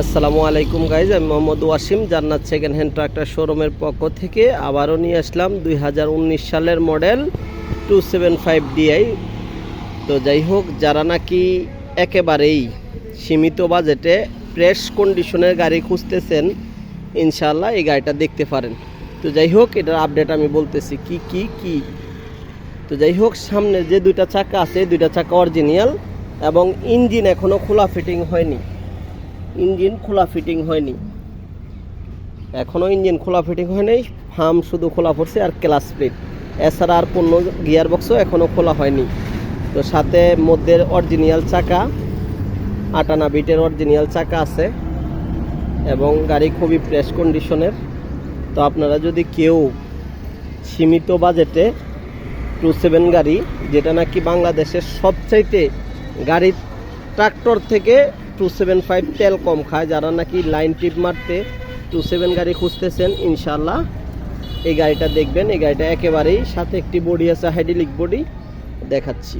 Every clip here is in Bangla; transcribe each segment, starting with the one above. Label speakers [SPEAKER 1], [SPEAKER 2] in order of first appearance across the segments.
[SPEAKER 1] আসসালামু আলাইকুম গাইজ আমি মোহাম্মদ ওয়াসিম, জান্নাত সেকেন্ড হ্যান্ড ট্রাক্টর শোরুমের পক্ষ থেকে আবারও নিয়ে আসলাম দুই হাজার উনিশ সালের model two seven five DI তো যাই হোক, যারা নাকি একেবারেই সীমিত বাজেটে ফ্রেশ কন্ডিশনের গাড়ি খুঁজতেছেন ইনশাল্লাহ এই গাড়িটা দেখতে পারেন। তো যাই হোক, এটার আপডেট আমি বলতেছি কি কি কি? তো যাই হোক, সামনে যে দুইটা চাকা আছে, দুইটা চাকা অরিজিনাল এবং ইঞ্জিন এখনও খোলা ফিটিং হয়নি। ইঞ্জিন খোলা ফিটিং হয়নি। এখনও ইঞ্জিন খোলা ফিটিং হয়নি, ফার্ম শুধু খোলা পড়ছে আর ক্লাস প্লেট এছাড়া আর পণ্য গিয়ার বক্সও এখনও খোলা হয়নি। তো সাথে মধ্যে অরিজিনাল চাকা, আটানা বিটের অরিজিনাল চাকা আছে এবং গাড়ি খুবই ফ্রেশ কন্ডিশনের তো আপনারা যদি কেউ সীমিত বাজেটে টু সেভেন গাড়ি, যেটা নাকি বাংলাদেশের সবচাইতে গাড়ির ট্রাক্টর থেকে টু সেভেন ফাইভ তেল কম খায়, যারা নাকি লাইন টিপ মারতে টু সেভেন গাড়ি খুঁজতেছেন ইনশাল্লাহ এই গাড়িটা দেখবেন। এই গাড়িটা একেবারেই সাথে একটি বডি আছে হাইড্রোলিক বডি দেখাচ্ছি।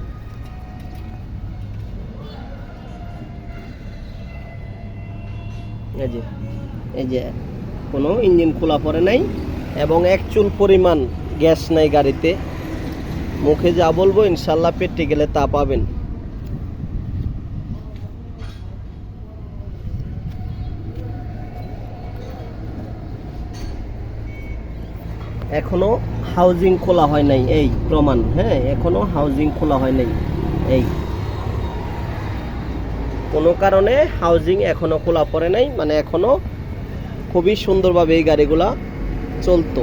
[SPEAKER 1] এই যে এই যে, কোনো ইঞ্জিন খোলা পড়ে নাই এবং এক চুল পরিমাণ গ্যাস নাই গাড়িতে। মুখে যা বলব ইনশাল্লাহ পেটে গেলে তা পাবেন। এখনও হাউজিং খোলা হয় নাই, এই প্রমাণ হ্যাঁ এখনও হাউজিং খোলা হয় নাই, এই। কোনো কারণে হাউজিং এখনও খোলা পড়ে নাই মানে এখনও খুবই সুন্দরভাবে এই গাড়িগুলা চলতো।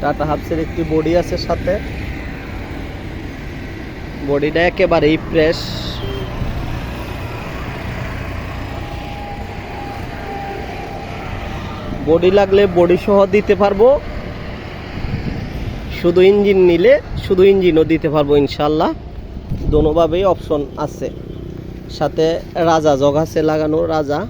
[SPEAKER 1] টাটা হাফসের একটি বডি আছে সাথে। বডিটা একেবারেই ফ্রেশ বডি লাগলে বডি সহ দিতে পারব। শুধু ইঞ্জিন নিলে শুধু ইঞ্জিনও দিতে পারব ইনশাল্লাহ দোনোভাবেই অপশন আছে। সাথে রাজা জগ আছে লাগানো, রাজা।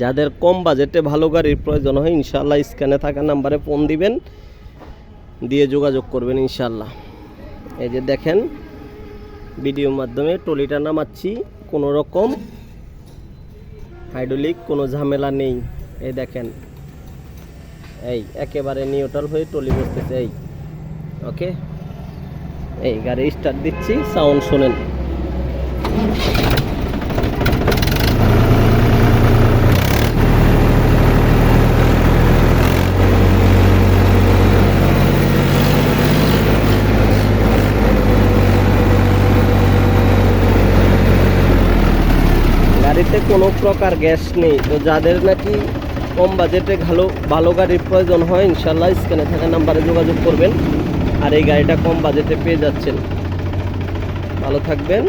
[SPEAKER 1] যাদের কম বাজেটে ভালো গাড়ির প্রয়োজন হয় ইনশাল্লাহ স্ক্যানে থাকা নাম্বারে ফোন দিবেন, দিয়ে যোগাযোগ করবেন ইনশাল্লাহ এই যে দেখেন, ভিডিওর মাধ্যমে টলিটা নামাচ্ছি, কোনো রকম হাইড্রোলিক কোনো ঝামেলা নেই। এই দেখেন, এই একেবারে নিউট্রাল হয়ে টলি বসতেছে, এই, ওকে? এই গাড়ি স্টার্ট দিচ্ছি, সাউন্ড শোনেন। গাড়িতে কোনো প্রকার গ্যাস নেই। তো যাদের নাকি কম বাজেটে ভালো ভালো গাড়ির প্রয়োজন হয় ইনশাল্লাহ স্ক্যানে থাকা নাম্বারে যোগাযোগ করবেন। আর এই গাড়িটা কম বাজেটে পেয়ে যাচ্ছেন। ভালো থাকবেন।